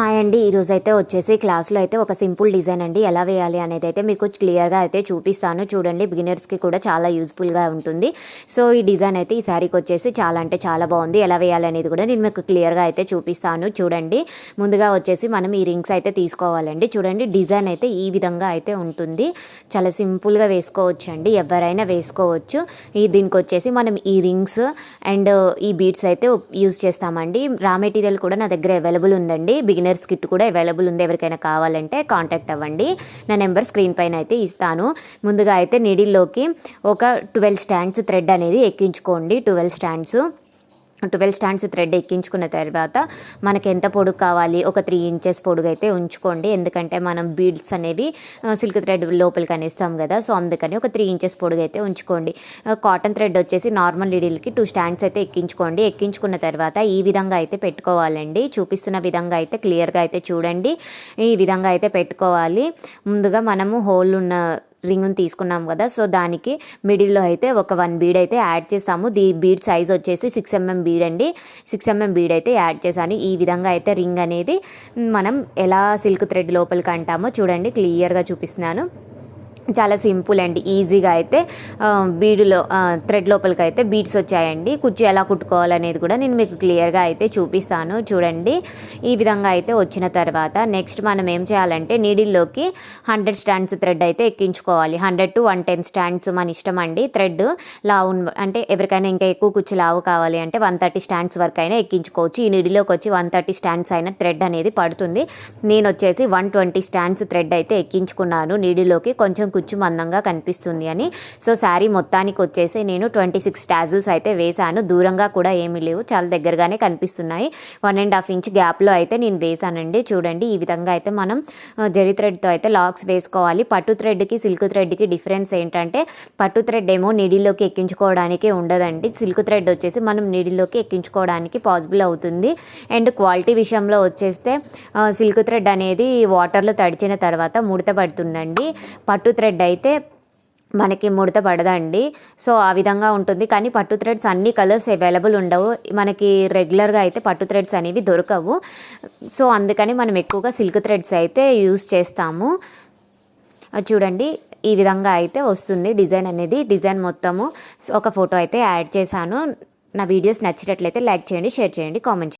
Hi అండి. ఈరోజు అయితే వచ్చేసి క్లాస్లో అయితే ఒక సింపుల్ డిజైన్ అండి. ఎలా వేయాలి అనేది అయితే మీకు క్లియర్గా అయితే చూపిస్తాను. చూడండి బిగినర్స్కి కూడా చాలా యూస్ఫుల్గా ఉంటుంది. సో ఈ డిజైన్ అయితే ఈ శారీకి వచ్చేసి చాలా అంటే చాలా బాగుంది. ఎలా వేయాలి అనేది కూడా నేను మీకు క్లియర్గా అయితే చూపిస్తాను. చూడండి ముందుగా వచ్చేసి మనం ఈ రింగ్స్ అయితే తీసుకోవాలండి. చూడండి డిజైన్ అయితే ఈ విధంగా అయితే ఉంటుంది. చాలా సింపుల్గా వేసుకోవచ్చు అండి ఎవరైనా వేసుకోవచ్చు. ఈ దీనికి వచ్చేసి మనం ఈ రింగ్స్ అండ్ ఈ బీడ్స్ అయితే యూజ్ చేస్తామండి. రా మెటీరియల్ కూడా నా దగ్గర అవైలబుల్ ఉందండి. డిన్నర్స్ కిట్ కూడా అవైలబుల్ ఉంది. ఎవరికైనా కావాలంటే కాంటాక్ట్ అవ్వండి. నా నెంబర్ స్క్రీన్ పైన అయితే ఇస్తాను. ముందుగా అయితే నిడిల్లోకి ఒక ట్వెల్వ్ స్టాండ్స్ థ్రెడ్ అనేది ఎక్కించుకోండి. Twelve stands. Twelve stands thread ఎక్కించుకున్న తర్వాత మనకి ఎంత పొడుగు కావాలి? ఒక త్రీ ఇంచెస్ పొడుగు అయితే ఉంచుకోండి. ఎందుకంటే మనం బీడ్స్ అనేవి సిల్క్ థ్రెడ్ లోపలికి అనేస్తాం కదా సో అందుకని ఒక త్రీ ఇంచెస్ పొడుగు అయితే ఉంచుకోండి కాటన్ థ్రెడ్ వచ్చేసి నార్మల్ లీడిల్కి టూ స్టాండ్స్ అయితే ఎక్కించుకోండి. ఎక్కించుకున్న తర్వాత ఈ విధంగా అయితే పెట్టుకోవాలండి. చూపిస్తున్న విధంగా అయితే క్లియర్గా అయితే చూడండి. ఈ విధంగా అయితే పెట్టుకోవాలి. ముందుగా మనము హోల్ ఉన్న రింగ్ని తీసుకున్నాం కదా సో దానికి మిడిల్లో అయితే ఒక వన్ బీడ్ అయితే యాడ్ చేస్తాము. దీ బీడ్ సైజ్ వచ్చేసి సిక్స్ ఎంఎం బీడ్ అండి. సిక్స్ ఎంఎం బీడ్ అయితే యాడ్ చేశాను. ఈ విధంగా అయితే రింగ్ అనేది మనం ఎలా సిల్క్ థ్రెడ్ లోపలికి అంటామో చూడండి క్లియర్గా చూపిస్తున్నాను. చాలా సింపుల్ అండి ఈజీగా అయితే బీడులో థ్రెడ్ లోపలికి అయితే బీడ్స్ వచ్చాయండి. కుచ్చు ఎలా కుట్టుకోవాలనేది కూడా నేను మీకు క్లియర్గా అయితే చూపిస్తాను. చూడండి ఈ విధంగా అయితే వచ్చిన తర్వాత నెక్స్ట్ మనం ఏం చేయాలంటే నీడిల్లోకి హండ్రెడ్ స్టాండ్స్ థ్రెడ్ అయితే ఎక్కించుకోవాలి. Hundred to one ten stands మన ఇష్టం అండి. థ్రెడ్ లావు అంటే ఎవరికైనా ఇంకా ఎక్కువ కుచ్చు లావు కావాలి అంటే వన్ థర్టీ స్టాండ్స్ వరకు అయినా ఎక్కించుకోవచ్చు. ఈ నీడిలోకి వచ్చి వన్ థర్టీ స్టాండ్స్ అయిన థ్రెడ్ అనేది పడుతుంది. నేను వచ్చేసి వన్ ట్వంటీ స్టాండ్స్ థ్రెడ్ అయితే ఎక్కించుకున్నాను నీడిలోకి కొంచెం కుచ్చు మందంగా కనిపిస్తుంది అని. సో శారీ మొత్తానికి వచ్చేసి నేను ట్వంటీ సిక్స్ టాజిల్స్ అయితే వేశాను. దూరంగా కూడా ఏమీ లేవు. చాలా దగ్గరగానే కనిపిస్తున్నాయి. వన్ అండ్ హాఫ్ ఇంచ్ గ్యాప్లో అయితే నేను వేశానండి. చూడండి ఈ విధంగా అయితే మనం జరి థ్రెడ్తో అయితే లాక్స్ వేసుకోవాలి. పట్టు థ్రెడ్కి సిల్క్ థ్రెడ్కి డిఫరెన్స్ ఏంటంటే పట్టు థ్రెడ్ ఏమో నీడిలోకి ఎక్కించుకోవడానికి ఉండదండి. సిల్క్ థ్రెడ్ వచ్చేసి మనం నీడిలోకి ఎక్కించుకోవడానికి పాసిబుల్ అవుతుంది. అండ్ క్వాలిటీ విషయంలో వచ్చేస్తే సిల్క్ థ్రెడ్ అనేది వాటర్లో తడిచిన తర్వాత ముడత పడుతుందండి. పట్టు థ్రెడ్ అయితే మనకి ముడత పడదండి. సో ఆ విధంగా ఉంటుంది. కానీ పట్టు థ్రెడ్స్ అన్ని కలర్స్ అవైలబుల్ ఉండవు. మనకి రెగ్యులర్గా అయితే పట్టు థ్రెడ్స్ అనేవి దొరకవు. సో అందుకని మనం ఎక్కువగా సిల్క్ థ్రెడ్స్ అయితే యూస్ చేస్తాము. చూడండి ఈ విధంగా అయితే వస్తుంది డిజైన్ అనేది. డిజైన్ మొత్తము ఒక ఫోటో అయితే యాడ్ చేశాను. నా వీడియోస్ నచ్చినట్లయితే లైక్ చేయండి షేర్ చేయండి కామెంట్